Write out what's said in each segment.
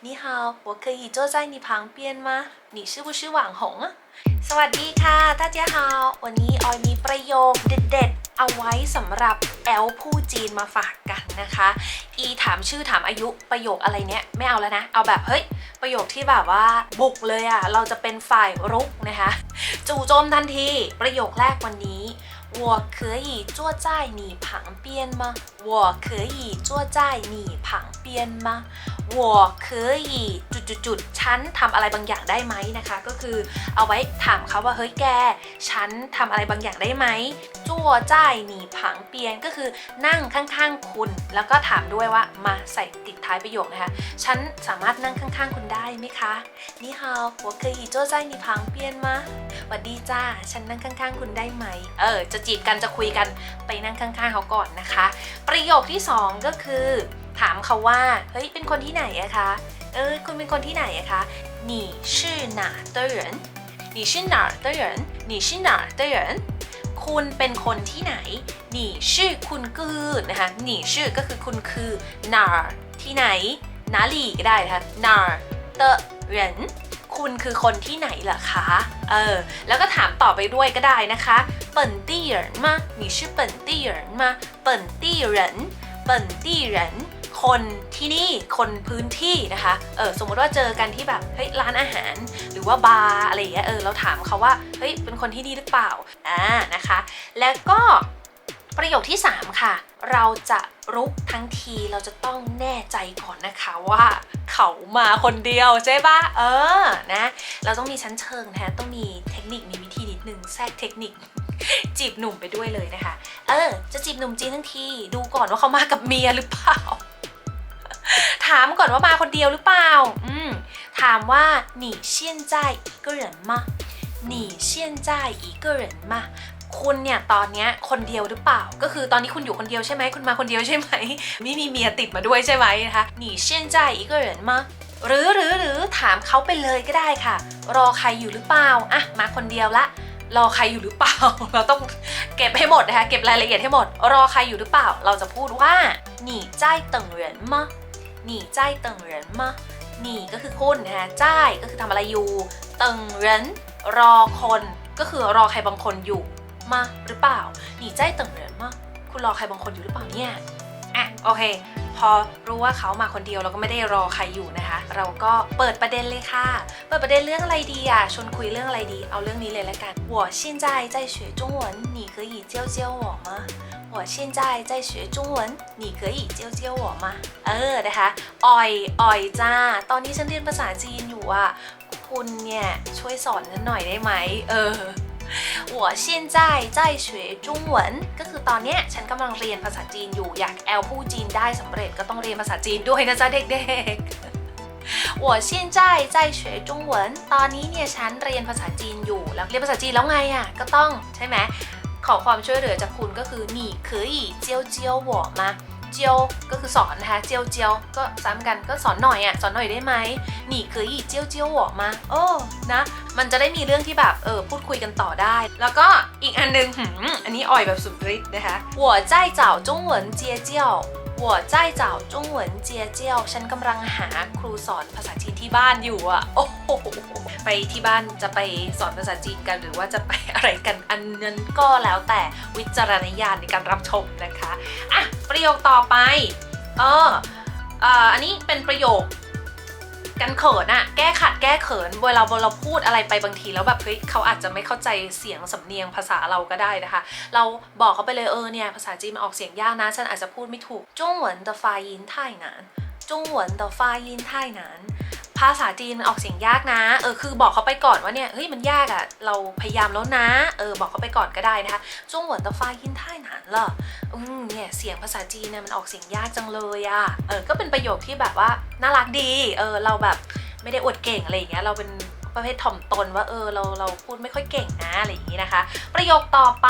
你好，我可以坐在你旁边吗？你是不是网红啊？สวัสดีค่ะ大家好วันนี้ออยมีประโยคเด็ดๆ เอาไว้สำหรับแอลผู้จีนมาฝากกันนะคะ อีถามชื่อถามอายุประโยคอะไรเนี้ยไม่เอาแล้วนะ เอาแบบเฮ้ย ประโยคที่แบบว่าบุกเลยอะ่ะ เราจะเป็นฝ่ายรุกนะคะ จู่โจมทันที ประโยคแรกวันนี้我可以坐在你旁边吗我可以坐在你旁边吗 我可以จุดๆๆฉันทำอะไรบางอย่างได้ไหมนะคะ ก็คือเอาไว้ถามเขาว่าเฮ้ยแก ฉันทำอะไรบางอย่างได้ไหมจั่วจ้ายหนีผังเปียนก็คือนั่งข้างๆคุณ แล้วก็ถามด้วยว่ามาใส่ติดท้ายประโยคนะคะ ฉันสามารถนั่งข้างๆคุณได้ไหมคะ你好我可以坐在你旁边吗หวัดดีจ้า ฉันนั่งข้างๆ คุณได้ไหม เออ จะจีบกันจะคุยกันไปนั่งข้างๆเขาก่อนนะคะ ประโยคที่สองก็คือ ถามเขาว่า เฮ้ย เป็นคนที่ไหนอะคะ เออ คุณเป็นคนที่ไหนอะคะ你是哪的人你是哪儿的人你是哪儿的人คุณเป็นคนที่ไหน你是คุณคือนะคะ你是ก็คือคุณคือ哪儿ที่ไหน哪里ก็ได้นะคะ哪儿的人คุณคือคนที่ไหนเหรอคะ เออ แล้วก็ถามต่อไปด้วยก็ได้นะคะ本地人吗你是本地人吗本地人本地人 คนที่นี่คนพื้นที่นะคะเออสมมติว่าเจอกันที่แบบเฮ้ยร้านอาหาร หรือว่าบาร์อะไรอย่างเงี้ยเออเราถามเขาว่าเฮ้ยเป็นคนที่นี่หรือเปล่าอ่านะคะ แล้วก็ประโยคที่ 3 ค่ะ เราจะรุกทั้งทีเราจะต้องแน่ใจก่อนนะคะว่าเขามาคนเดียวใช่ปะเออนะเราต้องมีชั้นเชิงนะะต้องมีเทคนิคมีวิธีนิดนึงแทรกเทคนิคจีบหนุ่มไปด้วยเลยนะคะ เออ จะจีบหนุ่มจีนทั้งที ดูก่อนว่าเขามากับเมียหรือเปล่า ถามก่อนว่ามาคนเดียวหรือเปล่า อืม ถามว่า你现在一个人吗你现在一个人吗คุณเนี่ยตอนเนี้ยคนเดียวหรือเปล่า ก็คือตอนนี้คุณอยู่คนเดียวใช่ไหม คุณมาคนเดียวใช่ไหม ไม่มีเมียติดมาด้วยใช่ไหมนะคะ你现在一个人吗หรือหรือหรือถามเขาไปเลยก็ได้ค่ะ รอใครอยู่หรือเปล่าอะมาคนเดียวละ รอใครอยู่หรือเปล่า เราต้องเก็บให้หมดนะคะ เก็บรายละเอียดให้หมด รอใครอยู่หรือเปล่า เราจะพูดว่า你在等人吗 你在等人吗你ก็คือคุณนะคะจ้ายก็คือทำอะไรอยู่等人รอคนก็คือรอใครบางคนอยู่มาหรือเปล่า你在等人吗คุณรอใครบางคนอยู่หรือเปล่าเนี่ยอ่ะโอเค พอรู้ว่าเขามาคนเดียวเราก็ไม่ได้รอใครอยู่นะคะ เราก็เปิดประเด็นเลยค่ะ เปิดประเด็นเรื่องอะไรดีอ่ะชวนคุยเรื่องอะไรดี เอาเรื่องนี้เลยละกัน我现在在学中文你可以教教我吗 我现在在学中文你可以教教我吗เออนะคะอ่อยอ่อยจ้า ตอนนี้ฉันเรียนภาษาจีนอยู่อ่ะ คุณเนี่ยช่วยสอนฉันหน่อยได้ไหมเออ我现在在学中文ก็คือตอนเนี้ยฉันกำลังเรียนภาษาจีนอยู่อยากแอลพูดจีนได้สำเร็จก็ต้องเรียนภาษาจีนด้วยนะจ๊ะเด็กๆ 我现在在学中文ตอนนี้เนี่ยฉันเรียนภาษาจีนอยู่แล้วเรียนภาษาจีนแล้วไงอ่ะก็ต้องใช่ไหม ขอความช่วยเหลือจากคุณก็คือหนี่คืออีเจียวเจียวหัวมาเจียวก็คือสอนนะคะเจียวเจียวก็ซ้ำกันก็สอนหน่อยอะสอนหน่อยได้ไหมหนี่คืออีเจียวเจียวหัวมาโอ้นะมันจะได้มีเรื่องที่แบบเออพูดคุยกันต่อได้ แล้วก็อีกอันนึงอันนี้อ่อยแบบสุดฤทธิ์นะคะหัวใจเจ้าจงเหวินเจียเจียวหัวใจเจ้าจงหวนเจียเจียวฉันกำลังหาครูสอนภาษาจีนที่บ้านอยู่อะโอ้โห ไปที่บ้านจะไปสอนภาษาจีนกันหรือว่าจะไปอะไรกันอันนั้นก็แล้วแต่วิจารณญาณในการรับชมนะคะ อ่ะ ประโยคต่อไป เออเอ่ออันนี้เป็นประโยคกันเขินอะแก้ขัดแก้เขิน เวลาเราพูดอะไรไปบางทีแล้วแบบเฮ้ยเขาอาจจะไม่เข้าใจเสียงสำเนียงภาษาเราก็ได้นะคะ เราบอกเขาไปเลยเออเนี่ยภาษาจีนมันออกเสียงยากนะ ฉันอาจจะพูดไม่ถูก中文的发音太难中文的发音太难 ภาษาจีนออกเสียงยากนะ เออคือบอกเขาไปก่อนว่าเนี่ยเฮ้ยมันยากอะ่ะเราพยายามแล้วนะ เออบอกเขาไปก่อนก็ได้นะคะจงหวนตะฟ้ายินท่ายหนานเหรออืมเนี่ยเสียงภาษาจีนเนี่ยมันออกเสียงยากจังเลยอะ่ะเออก็เป็นประโยคที่แบบว่าน่ารักดีเออเราแบบไม่ได้อวดเก่งอะไรอย่างเงี้ยเราเป็นประเภทถ่อมตนว่าเออเราเราพูดไม่ค่อยเก่งนะอะไรอย่างงี้นะคะ ประโยคต่อไป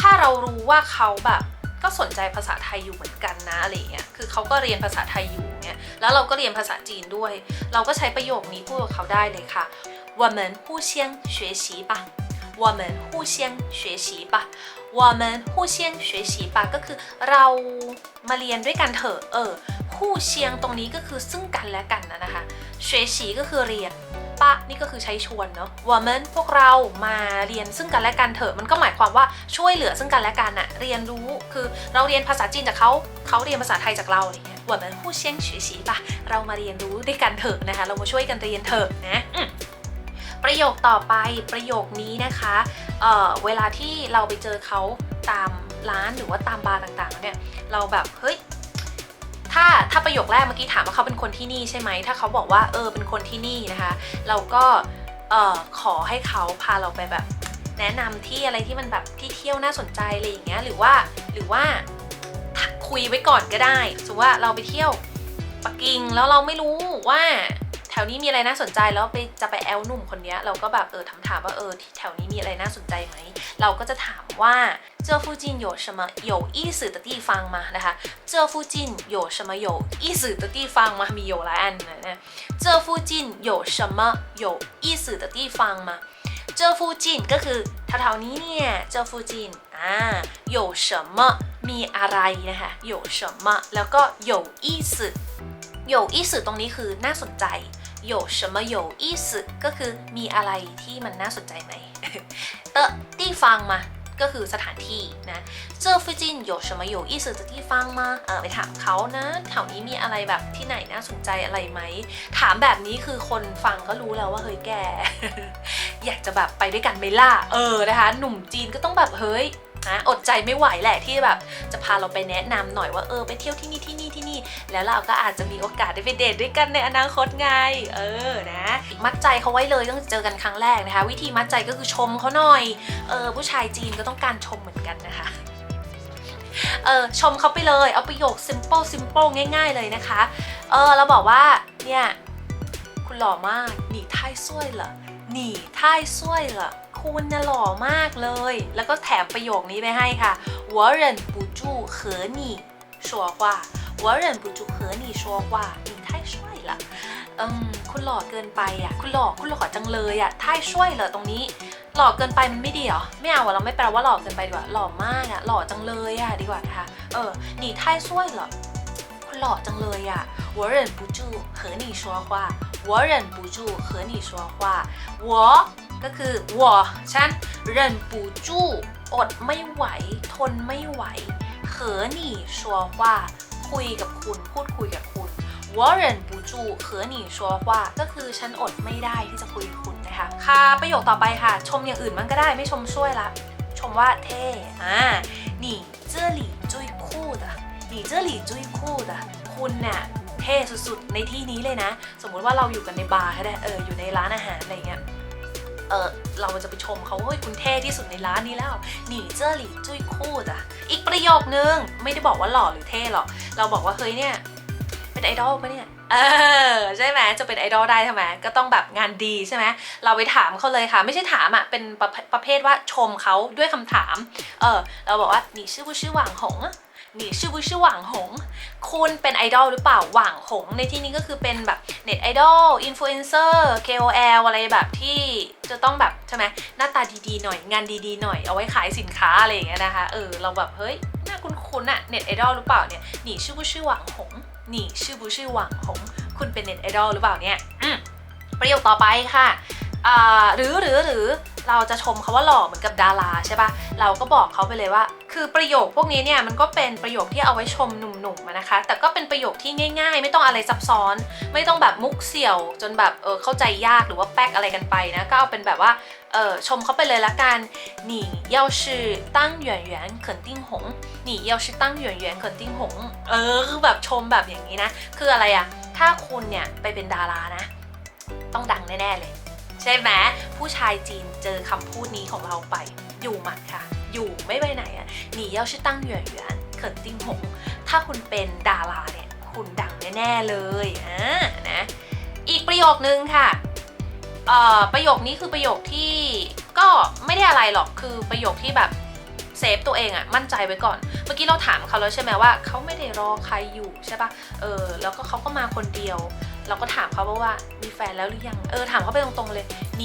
ถ้าเรารู้ว่าเขาแบบ ก็สนใจภาษาไทยอยู่เหมือนกันนะอะไรอย่างเงี้ย คือเขาก็เรียนภาษาไทยอยู่เนี่ย แล้วเราก็เรียนภาษาจีนด้วย เราก็ใช้ประโยคนี้พูดกับเขาได้เลยค่ะ我们互相学习吧我们互相学习吧 我们互相学习吧ก็คือเรามาเรียนด้วยกันเถอะเออคู่เชียงตรงนี้ก็คือซึ่งกันและกันนะนะคะ学习ก็คือเรียน ปะนี่ก็คือใช้ชวนเนาะ我们พวกเรามาเรียนซึ่งกันและกันเถอะมันก็หมายความว่าช่วยเหลือซึ่งกันและกันอะเรียนรู้คือเราเรียนภาษาจีนจากเขาเขาเรียนภาษาไทยจากเราอะไรเงี้ย我们互相学习吧เรามาเรียนรู้ด้วยกันเถอะนะคะเรามาช่วยกันเรียนเถอะนะอืมประโยคต่อไปประโยคนี้นะคะเอ่อเวลาที่เราไปเจอเขาตามร้านหรือว่าตามบาร์ต่างๆแล้วเนี่ยเราแบบเฮ้ย ถ้าประโยคแรกเมื่อกี้ถามว่าเขาเป็นคนที่นี่ใช่ไหม ถ้าเขาบอกว่าเออเป็นคนที่นี่นะคะ เราก็เออขอให้เขาพาเราไปแบบ แนะนำที่อะไรที่มันแบบที่เที่ยวน่าสนใจอะไรอย่างเงี้ยหรือว่าหรือว่าคุยไว้ก่อนก็ได้สมมติว่าเราไปเที่ยวปักกิ่งแล้วเราไม่รู้ว่า ถวนี้มีอะไรน่าสนใจแล้วไปจะไปแอลหนุ่มคนนี้เราก็แบบเออถามถามว่าเออแถวนี้มีอะไรน่าสนใจไหม เราก็จะถามว่าเจ้าฟูจินโยชมาโยอี้สือตตี้ฟังมานะคะเจ้าฟูจินโยชมะโยอี้สือตตี้ฟังมามีโยหลายอันนะเนี่ยเจ้าฟูจินโยชมะโยอี้สือตตี้ฟังมาเจ้าฟูจินก็คือแถวๆนี้เนี่ยเจ้าฟูจินอ่าโยชมะมีอะไรนะคะโยชมะแล้วก็โยอี้สือโยอีสือตรงนี้คือน่าสนใจ 有什么有意思ก็คือมีอะไรที่มันน่าสนใจไหม 的地方嘛ก็คือสถานที่นะ这附近有什么有意思的地方吗เออไปถามเขานะแถวนี้มีอะไรแบบที่ไหนน่าสนใจอะไรไหม ถามแบบนี้คือคนฟังก็รู้แล้วว่าเฮ้ยแก อยากจะแบบไปด้วยกันไหมล่ะเออนะคะ หนุ่มจีนก็ต้องแบบเฮ้ย นะอดใจไม่ไหวแหละที่แบบ จะพาเราไปแนะนำหน่อยว่าเออไปเที่ยวที่นี่ที่นี่ที่นี่ แล้วเราก็อาจจะมีโอกาสได้ไปเดทด้วยกันในอนาคตไง เออนะ มัดใจเขาไว้เลยต้องเจอกันครั้งแรกนะคะ วิธีมัดใจก็คือชมเขาหน่อย เออผู้ชายจีนก็ต้องการชมเหมือนกันนะคะเออชมเขาไปเลย เอาประโยค simple simple ง่าย ๆ เลยนะคะ เออเราบอกว่าเนี่ยคุณหล่อมากหนีท่ายซ้วยเหรอหนีท่ายซ้วยเหรอ คุณน่ะหล่อมากเลย แล้วก็แถมประโยคนี้ไปให้ค่ะ我忍不住和你说话我忍不住和你说话你太帅了อืมคุณหล่อเกินไปอ่ะ คุณหล่อคุณหล่อจังเลยอ่ะท่ายช่วยเหรอตรงนี้ หล่อเกินไปมันไม่ดีเหรอ ไม่เอาอะเราไม่แปลว่าหล่อเกินไปดีกว่า หล่อมากอ่ะ หล่อจังเลยอ่ะดีกว่านะคะ เออ你太帅了คุณหล่อจังเลยอ่ะ我忍不住和你说话我忍不住和你说话我 ก็คือวอฉันเรินปูจูอดไม่ไหว ทนไม่ไหวเขอหนีชัวว่าคุยกับคุณ พูดคุยกับคุณวอร์เรนปูจูเขอหนีชัวว่าก็คือฉันอดไม่ได้ที่จะคุยกับคุณนะคะค่ะประโยคต่อไปค่ะ ชมอย่างอื่นมันก็ได้ไม่ชมช่วยละ ชมว่าเท่อ่าหนีเจ้อหลี่จุยคู่นี่เจริญจุ้ยคู่คุณเนี่ยเท่สุดๆในที่นี้เลยนะ สมมุติว่าเราอยู่กันในบาร์ก็ได้เอออยู่ในร้านอาหารอะไรเงี้ย เออเราจะไปชมเขาเฮ้ยคุณเท่ที่สุดในร้านนี้แล้วหนีเจอหลีจุ้ยคู่จ้ะอีกประโยคนึงไม่ได้บอกว่าหล่อหรือเท่หรอกเราบอกว่าเฮ้ยเนี่ยเป็นไอดอลปะเนี่ยเออใช่ไหมจะเป็นไอดอลได้ใช่ไมก็ต้องแบบงานดีใช่ไหมเราไปถามเขาเลยค่ะ ไม่ใช่ถามอะเป็นประเภประเภทว่าชมเขาด้วยคำถาม เออเราบอกว่าหนีชื่อว่าชื่อหวังหง หนีชื่อวิชื่อหว่งหง คุณเป็นไอดอลหรือเปล่าหว่างหง ในที่นี้ก็คือเป็นแบบเน็ตไอดอลอินฟลูเอนเซอร์ KOL อะไรแบบที่จะต้องแบบใช่ไหมหน้าตาดีๆหน่อยงานดีๆหน่อยเอาไว้ขายสินค้าอะไรอย่างเงี้ยนะคะเออเราแบบเฮ้ยหน้าคุณคุณอะเน็ตไอดอลหรือเปล่าเนี่ยหนีชื่อบู้ชื่อหว่างหงหนีชื่อบู้ชื่อหว่างหง คุณเป็นเน็ตไอดอลหรือเปล่าเนี่ยประโยคต่อไปค่ะหรือหรือหรือ เราจะชมเขาว่าหล่อเหมือนกับดาราใช่ปะเราก็บอกเขาไปเลยว่า คือประโยคพวกนี้เนี่ยมันก็เป็นประโยคที่เอาไว้ชมหนุ่มๆอะนะคะ แต่ก็เป็นประโยคที่ง่าย ๆ ไม่ต้องอะไรซับซ้อน ไม่ต้องแบบมุกเสี่ยว จนแบบเออเข้าใจยากหรือว่าแป๊กอะไรกันไปนะ ก็เอาเป็นแบบว่าเออชมเขาไปเลยละกัน你要是当演员肯定红你要是当演员肯定红เออคือแบบชมแบบอย่างนี้นะ คืออะไรอะถ้าคุณเนี่ยไปเป็นดารานะ ต้องดังแน่ๆเลย ใช่ไหมผู้ชายจีนเจอคำพูดนี้ของเราไป อยู่หมัดค่ะ อยู่ไม่ไปไหนอะหนีเย่าชื่อตั้งเหยื่อเหยื่อเขินติ้งหง ถ้าคุณเป็นดาราเนี่ย คุณดังแน่ๆเลยอ่านะ อีกประโยคนึงค่ะเอ่อประโยคนี้คือประโยคที่ก็ไม่ได้อะไรหรอกคือประโยคที่แบบเซฟตัวเองอะมั่นใจไว้ก่อน เมื่อกี้เราถามเขาแล้วใช่ไหมว่าเขาไม่ได้รอใครอยู่ใช่ปะเออแล้วก็เขาก็มาคนเดียว เราก็ถามเขาว่ามีแฟนแล้วหรือยัง เออ ถามเขาไปตรงๆเลย你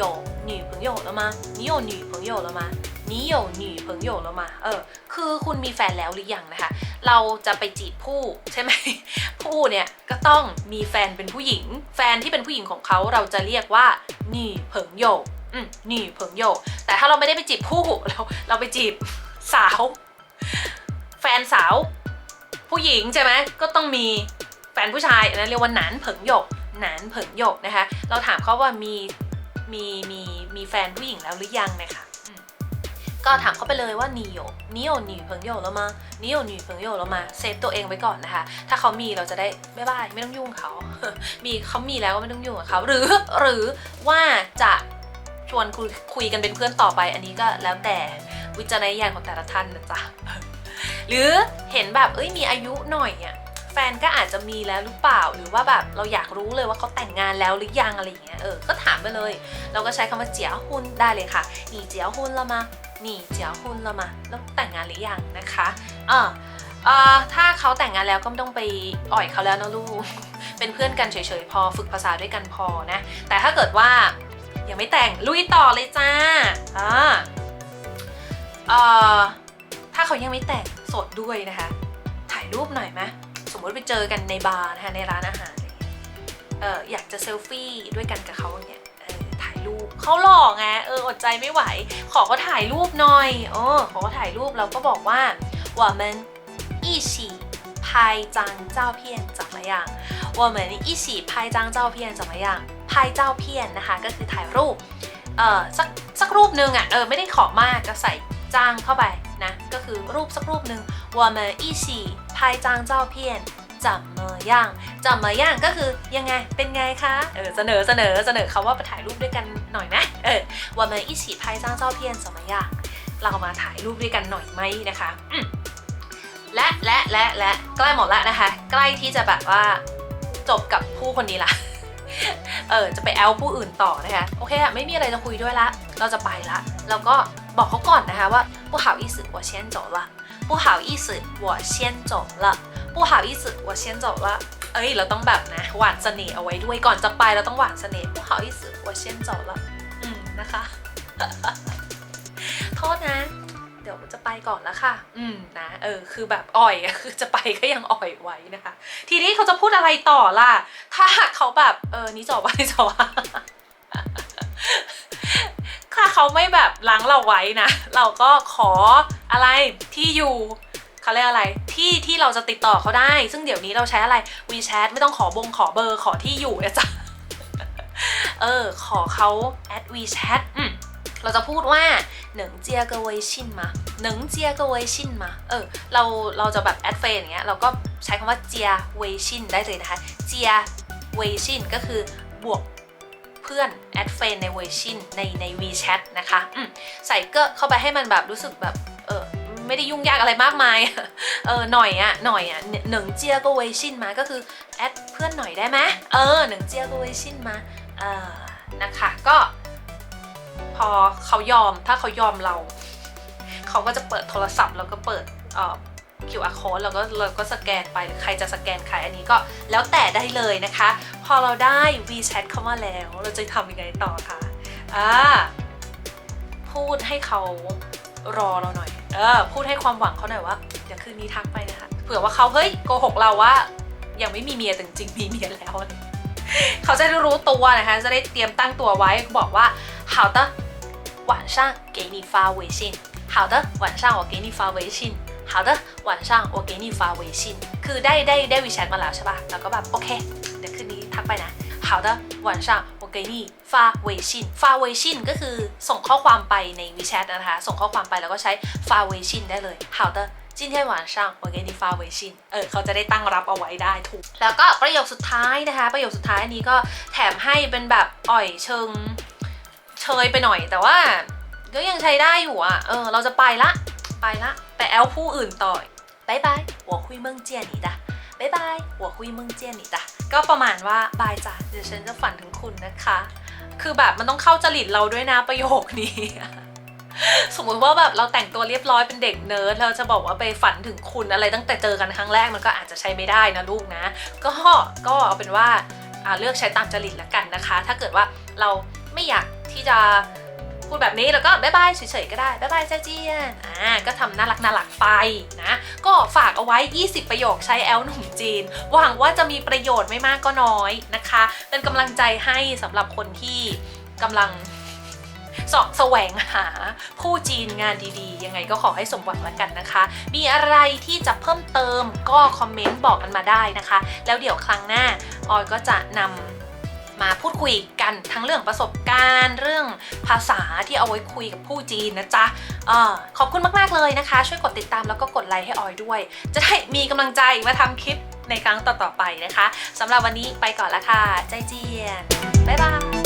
有女朋友了吗你有女朋友了吗你 นี่有女朋友了吗เออ คือคุณมีแฟนแล้วหรือยังนะคะ เราจะไปจีบผู้ใช่ไหม ผู้เนี่ยก็ต้องมีแฟนเป็นผู้หญิง แฟนที่เป็นผู้หญิงของเขาเราจะเรียกว่าหนี่เผิงโยอืมหนี่เผิงโยแต่ถ้าเราไม่ได้ไปจีบผู้เราเราไปจีบสาว แฟนสาว ผู้หญิงใช่ไหมก็ต้องมีแ แฟนผู้ชายนั้นเรียกว่าหนานเผิงหยกหนานเผิงหยกนะคะ เราถามเขาว่ามีมีมีมีแฟนผู้หญิงแล้วหรือยังนะคะก็ถามเขาไปเลยว่านิโยนิโยหนีเพิงโยแล้วมานิโยหนีเพิงโยแล้วมาเซฟตัวเองไว้ก่อนนะคะ ถ้าเขามีเราจะได้ไม่บายไม่ต้องยุ่งเขามีเขามีแล้วก็ไม่ต้องยุ่งกับเขาหรือหรือว่าจะชวนคุยคุยกันเป็นเพื่อนต่อไป อันนี้ก็แล้วแต่วิจารณญาณของแต่ละท่านนะจ๊ะหรือเห็นแบบเอ้ยมีอายุหน่อยเนี่ย แฟนก็อาจจะมีแล้วหรือเปล่า หรือว่าแบบเราอยากรู้เลยว่าเขาแต่งงานแล้วหรือยังอะไรอย่างเงี้ยเออก็ถามไปเลย เราก็ใช้คำว่าเจียฮุนได้เลยค่ะหนีเจียฮุนล้วมาหนีเจียฮุนล้วมาแล้วแต่งงานหรือยังนะคะเออเออถ้าเขาแต่งงานแล้วก็ไม่ต้องไปอ่อยเขาแล้วนะลูกเป็นเพื่อนกันเฉยๆพอฝึกภาษาด้วยกันพอนะแต่ถ้าเกิดว่ายังไม่แต่งลุยต่อเลยจ้าอ่าเออถ้าเขายังไม่แต่งสดด้วยนะคะ ถ่ายรูปหน่อยไหม สมมติไปเจอกันในบาร์นะคะในร้านอาหารเอออยากจะเซลฟี่ด้วยกันกับเขาเนี่ยถ่ายรูปเขาหล่อไงเอออดใจไม่ไหว ขอเขาถ่ายรูปหน่อยโอ้ขอเขาถ่ายรูปเราก็บอกว่าว่ามันอีฉี拍张照片怎么样我ง一起拍张照片怎么样拍照片นะคะก็คือถ่ายรูปเออสักสักรูปนึงอะเออไม่ได้ขอมากก็ใส่จ้างเข้าไป นะก็คือรูปสักรูปหนึ่ง我们一起拍张照片怎么样怎么样ก็คือยังไงเป็นไงคะเออเสนอเสนอเสนอคำว่าไปถ่ายรูปด้วยกันหน่อยนะเออ我们一起拍张照片怎么样เรามาถ่ายรูปด้วยกันหน่อยไหมนะคะอืมและและและและใกล้หมดแล้วนะคะ ใกล้ที่จะแบบว่าจบกับผู้คนนี้ละ เออจะไปแอลผู้อื่นต่อนะคะโอเคอะไม่มีอะไรจะคุยด้วยละ เราจะไปละแล้วก็ บอกเขาก่อนนะคะว่า不好意思我先走了不好意思我先走了不好意思我先走了เอ้ยเราต้องแบบนะหวานเสน่ห์เอาไว้ด้วยก่อนจะไปเราต้องหวานเสน่ห์不好意思我先走了อืมนะคะ โทษนะ เดี๋ยวจะไปก่อนแล้วค่ะ อืมนะ เออ คือแบบอ่อยอะ คือจะไปก็ยังอ่อยไว้นะคะ ทีนี้เขาจะพูดอะไรต่อล่ะ ถ้าหากเขาแบบ เออ นี่จบไปจบอะ ถ้าเขาไม่แบบล้างเราไว้นะ เราก็ขออะไรที่อยู่เขาเรียกอะไรที่ที่เราจะติดต่อเขาได้ ซึ่งเดี๋ยวนี้เราใช้อะไร WeChat ไม่ต้องขอบงขอเบอร์ขอที่อยู่นะจ๊ะเออ ขอเขา at WeChat อืมเราจะพูดว่าหนึ่งเจียกเวยชินมาหนึ่งเจียกเวยชินมาเออเราเราจะแบบแอดเฟนอย่างเงี้ยเราก็ใช้คำว่าเจียเวยชินได้เลยนะคะเจียเวยชินก็คือบวก พื่อนแอดเฟนในเวชินในใน WeChat นะคะใส่เกอเข้าไปให้มันแบบรู้สึกแบบเออไม่ได้ยุ่งยากอะไรมากมาย เออหน่อยอะหน่อยอะหนึ่งเจียก็เวชินมาก็คือแอดเพื่อนหน่อยได้ไหมเออหนึ่งเจียก็เวชินมาเออนะคะก็ พอเขายอมถ้าเขายอมเรา เขาก็จะเปิดโทรศัพท์แล้วก็เปิดเออ QR code แล้วก็เราก็สแกนไปหรือใครจะสแกนใครอันนี้ก็แล้วแต่ได้เลยนะคะ พอเราได้ WeChat เข้ามาแล้ว เราจะทำยังไงต่อคะอ่าพูดให้เขารอเราหน่อยเออพูดให้ความหวังเขาหน่อยว่าเดี๋ยวคืนนี้ทักไปนะคะเผื่อว่าเขาเฮ้ยโกหกเราว่า ยังไม่มีเมียแต่จริงๆมีเมียแล้ว เขาจะได้รู้ตัวนะคะ จะได้เตรียมตั้งตัวไว้บอกว่า好的晚上给你发微信好的晚上我给你发微信 好的晚上我给你发微信คือได้ได้ได้วีแชทมาแล้วใช่ปะแล้วก็แบบโอเค เดี๋ยวคืนนี้ทักไปนะ好的晚上我给你发微信发微信ก็คือส่งข้อความไปใน WeChat นะคะ ส่งข้อความไปแล้วก็ใช้发微信ได้เลย好的今天晚上我给你发微信เออเขาจะได้ตั้งรับเอาไว้ได้ถูก แล้วก็ประโยคสุดท้ายนะคะ ประโยคสุดท้ายอันนี้ก็แถมให้เป็นแบบอ่อยเชิงเชยไปหน่อย แต่ว่าก็ยังใช้ได้อยู่อ่ะ เออ เราจะไปละ ไปละไป แล้วผู้อื่นต่อยบายบายหัวคุยเมืองเจียนีดะบายบายหัวคุยเมืองเจียนีดะก็ประมาณว่าบายจ้ะเดี๋ยวฉันจะฝันถึงคุณนะคะ คือแบบมันต้องเข้าจริตเราด้วยนะประโยคนี้ สมมติว่าแบบเราแต่งตัวเรียบร้อยเป็นเด็กเนิร์ดเราจะบอกว่าไปฝันถึงคุณอะไรตั้งแต่เจอกันครั้งแรกมันก็อาจจะใช้ไม่ได้นะลูกนะ ก็ก็เอาเป็นว่าเลือกใช้ตามจริตแล้วกันนะคะ ถ้าเกิดว่าเราไม่อยากที่จะ พูดแบบนี้แล้วก็บายบายเฉยๆก็ได้บายบายเจ้าเจียนอ่าก็ทำน่ารักน่ารักไปนะก็ฝากเอาไว้ 20 ประโยคใช้แอลหนุ่มจีน หวังว่าจะมีประโยชน์ไม่มากก็น้อยนะคะ เป็นกำลังใจให้สำหรับคนที่กำลังสาะแสวงหาผู้จีนงานดีๆ ยังไงก็ขอให้สมหวังแล้วกันนะคะ มีอะไรที่จะเพิ่มเติมก็คอมเมนต์บอกกันมาได้นะคะ แล้วเดี๋ยวครั้งหน้าออยก็จะนำ มาพูดคุยกันทั้งเรื่องประสบการณ์ เรื่องภาษาที่เอาไว้คุยกับผู้จีนนะจ๊ะออขอบคุณมากๆเลยนะคะ ช่วยกดติดตามแล้วก็กดไลค์ให้ออยด้วย จะได้มีกำลังใจมาทำคลิปในครั้งต่อๆไปนะคะสำหรับวันนี้ไปก่อนละค่ะ ใจเจียน บ๊ายบาย